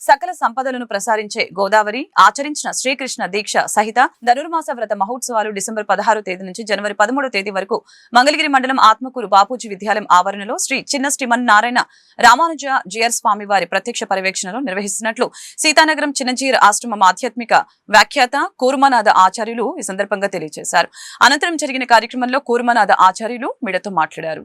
సకల సంపదలను ప్రసారించే గోదావరి ఆచరించిన శ్రీకృష్ణ దీక్ష సహిత ధనుర్మాస వ్రత మహోత్సవాలు డిసెంబర్ పదహారో తేదీ నుంచి జనవరి పదమూడో తేదీ వరకు మంగళగిరి మండలం ఆత్మకూరు బాపూజీ విద్యాలయం ఆవరణలో శ్రీ చిన్న శ్రీమన్ నారాయణ రామానుజ జిఆర్ స్వామి వారి ప్రత్యక్ష పర్యవేక్షణలో నిర్వహిస్తున్నట్లు సీతానగరం చిన్నజీర్ ఆశ్రమం ఆధ్యాత్మిక వ్యాఖ్యాత కూర్మనాథ ఆచార్యులు ఈ సందర్భంగా తెలియజేశారు. అనంతరం జరిగిన కార్యక్రమంలో కూర్మనాథ ఆచార్యులు మీడతో మాట్లాడారు.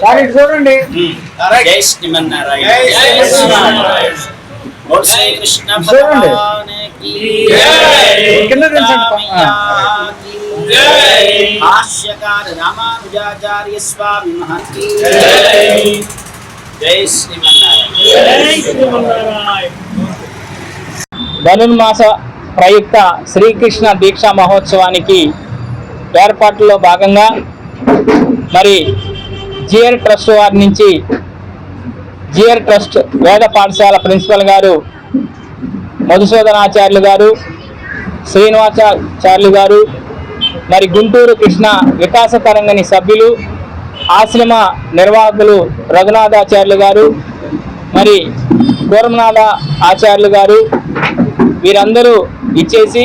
సార్ ఇటు చూడండి. జై శ్రీమన్నారాయణ. కింద. భాష్యకార రామానుజాచార్య స్వామి మహంతి. జై. శ్రీమన్నారాయణ. ధనుర్మాస ప్రయుక్త శ్రీకృష్ణ దీక్షా మహోత్సవానికి ఏర్పాట్లలో భాగంగా మరి జిఆర్ ట్రస్ట్ వారి నుంచి జిఆర్ ట్రస్ట్ వేద పాఠశాల ప్రిన్సిపల్ గారు మధుసూదనాచార్యులు గారు శ్రీనివాసాచార్యులు గారు మరి గుంటూరు కృష్ణ వికాస తరంగని సభ్యులు ఆశ్రమ నిర్వాహకులు రఘునాథాచార్యులు గారు మరి కూరమనాథ ఆచార్యులు గారు వీరందరూ ఇచ్చేసి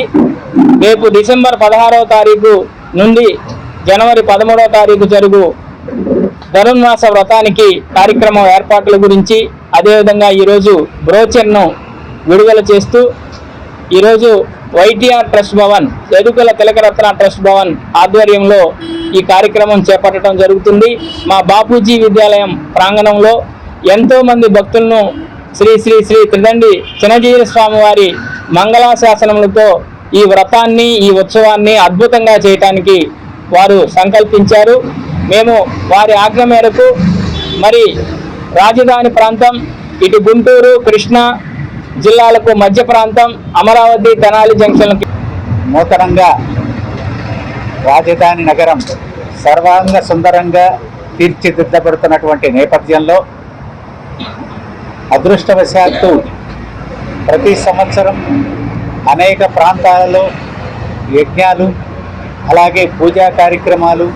రేపు డిసెంబర్ పదహారవ తారీఖు నుండి జనవరి పదమూడవ తారీఖు జరుగు ధనుర్మాస వ్రతానికి కార్యక్రమం ఏర్పాట్ల గురించి అదేవిధంగా ఈరోజు బ్రోచర్ను విడుదల చేస్తూ ఈరోజు YTR trust Bhavan Edukala Tilakaratna trust Bhavan ఆధ్వర్యంలో ఈ కార్యక్రమం చేపట్టడం జరుగుతుంది. మా బాపూజీ విద్యాలయం ప్రాంగణంలో ఎంతోమంది భక్తులను శ్రీ శ్రీ శ్రీ త్రిదండి చినజీర స్వామి వారి మంగళాశాసనములతో ఈ వ్రతాన్ని ఈ ఉత్సవాన్ని అద్భుతంగా చేయటానికి వారు సంకల్పించారు. మేము వారి ఆజ్ఞ మేరకు మరి రాజధాని ప్రాంతం ఇటు గుంటూరు కృష్ణా జిల్లాలకు మధ్య ప్రాంతం అమరావతి తెనాలి జంక్షన్లకి నూతనంగా రాజధాని నగరం సర్వాంగ సుందరంగా తీర్చిదిద్దబడుతున్నటువంటి నేపథ్యంలో అదృష్టవశాత్తు ప్రతి సంవత్సరం అనేక ప్రాంతాలలో యజ్ఞాలు అలాగే పూజా కార్యక్రమాలు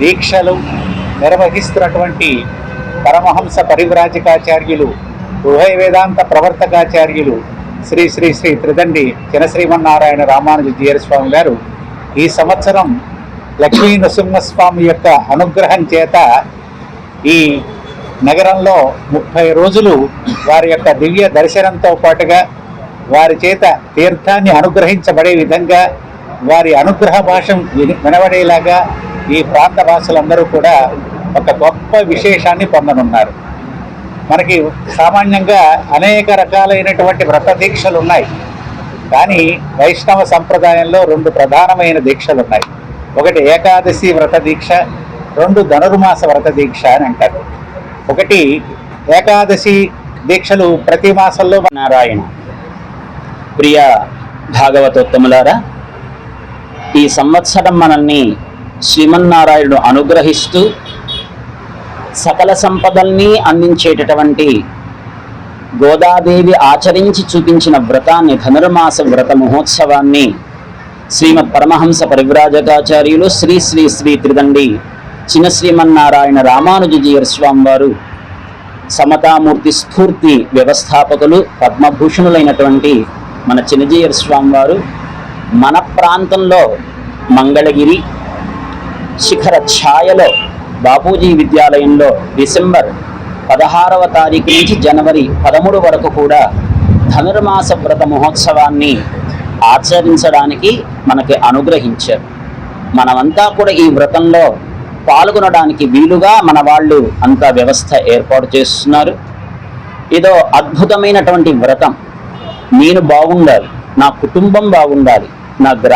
దీక్షలు నిర్వహిస్తున్నటువంటి పరమహంస పరివ్రాజకాచార్యులు ఉభయ వేదాంత ప్రవర్తకాచార్యులు శ్రీ శ్రీ శ్రీ త్రిదండి చినశ్రీమన్నారాయణ రామానుజ జీయర్ స్వామి గారు ఈ సంవత్సరం లక్ష్మీ నృసింహస్వామి యొక్క అనుగ్రహం చేత ఈ నగరంలో ముప్పై రోజులు వారి యొక్క దివ్య దర్శనంతో పాటుగా వారి చేత తీర్థాన్ని అనుగ్రహించబడే విధంగా వారి అనుగ్రహ భాషం విని- వినబడేలాగా ఈ ప్రాంత భాషలందరూ కూడా ఒక గొప్ప విశేషాన్ని పొందనున్నారు. మనకి సామాన్యంగా అనేక రకాలైనటువంటి వ్రత దీక్షలు ఉన్నాయి. కానీ వైష్ణవ సంప్రదాయంలో రెండు ప్రధానమైన దీక్షలు ఉన్నాయి. ఒకటి ఏకాదశి వ్రత దీక్ష రెండు ధనుర్మాస వ్రత దీక్ష అని అంటారు. ఒకటి ఏకాదశి దీక్షలు ప్రతి మాసంలో నారాయణ. ప్రియ భాగవతోత్తములారా ఈ సంవత్సరం మనల్ని శ్రీమన్నారాయణుడు అనుగ్రహిస్తూ సకల సంపదల్ని అందించేటటువంటి గోదాదేవి ఆచరించి చూపించిన వ్రతాన్ని ధనుర్మాస వ్రత మహోత్సవాన్ని శ్రీమద్ పరమహంస పరివ్రాజకాచార్యులు శ్రీ శ్రీ శ్రీ త్రిదండి చిన్న శ్రీమన్నారాయణ రామానుజీయర్ స్వామివారు సమతామూర్తి స్ఫూర్తి వ్యవస్థాపకులు పద్మభూషణులైనటువంటి మన చిన్నజీయర్ స్వామివారు మన ప్రాంతంలో మంగళగిరి శిఖర ఛాయలో బాపూజీ విద్యాలయంలో డిసెంబర్ పదహారవ తారీఖు నుంచి జనవరి పదమూడు వరకు కూడా ధనుర్మాస వ్రత మహోత్సవాన్ని ఆచరించడానికి మనకి అనుగ్రహించారు. మనమంతా కూడా ఈ వ్రతంలో పాల్గొనడానికి వీలుగా మన వాళ్ళు అంత వ్యవస్థ ఏర్పాటు చేస్తున్నారు. ఇదో అద్భుతమైనటువంటి వ్రతం. నేను బాగుండాలి నా కుటుంబం బాగుండాలి నా గ్రా